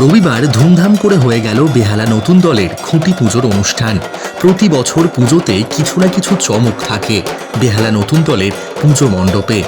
রবিবার ধুমধাম করে হয়ে গেল বেহালা নতুন দলের খুঁটি পুজোর অনুষ্ঠান। প্রতি বছর পুজোতে কিছু না কিছু চমক থাকে বেহালা নতুন দলের পুজো মণ্ডপে।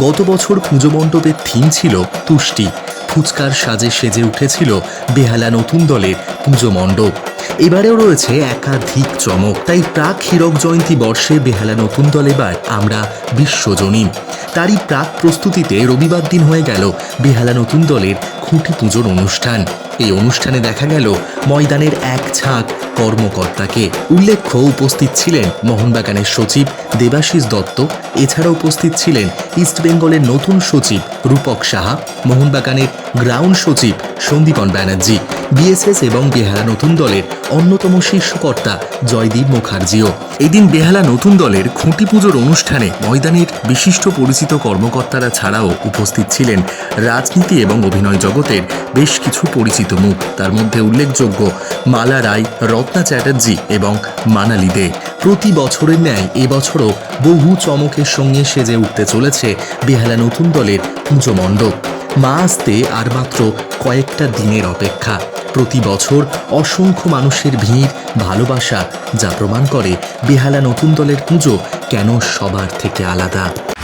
গত বছর পুজো মণ্ডপের থিম ছিল তুষ্টি। ফুচকার সাজে সেজে উঠেছিল বেহালা নতুন দলের পুজো মণ্ডপ। এবারেও রয়েছে একাধিক চমক। তাই প্রাক হীরক জয়ন্তী বর্ষে বেহালা নতুন দল এবার আমরা বিশ্বজনীন। তারই প্রাক প্রস্তুতিতে রবিবার দিন হয়ে গেল বেহালা নতুন দলের খুঁটি পুজোর অনুষ্ঠান। এই অনুষ্ঠানে দেখা গেল ময়দানের এক ঝাঁক কর্মকর্তাকে। উল্লেখ্য, উপস্থিত ছিলেন মোহনবাগানের সচিব দেবাশিস দত্ত এছাড়া উপস্থিত ছিলেন ইস্টবেঙ্গলের নতুন সচিব রূপক সাহা, মোহনবাগানের গ্রাউন্ড সচিব সন্দীপন ব্যানার্জি, বিএসএস এবং বেহালা নতুন দলের অন্যতম শীর্ষকর্তা জয়দীপ মুখার্জিও। এদিন বেহালা নতুন দলের খুঁটি পুজোর অনুষ্ঠানে ময়দানের বিশিষ্ট পরিচিত কর্মকর্তারা ছাড়াও উপস্থিত ছিলেন। রাজনীতি এবং অভিনয় জগতের বেশ কিছু পরিচিত মুখ। তার মধ্যে উল্লেখযোগ্য মালা রায়, রত্না চ্যাটার্জি এবং মানালি দে। প্রতি বছরের ন্যায় এবছরও বহু চমকের সঙ্গে সেজে উঠতে চলেছে বেহালা নতুন দলের পুজো মণ্ডপ। মা আসতে আর মাত্র কয়েকটা দিনের অপেক্ষা। প্রতি বছর অসংখ্য মানুষের ভিড়, ভালোবাসা যা প্রমাণ করে বেহালা নতুন দলের পুজো কেন সবার থেকে আলাদা।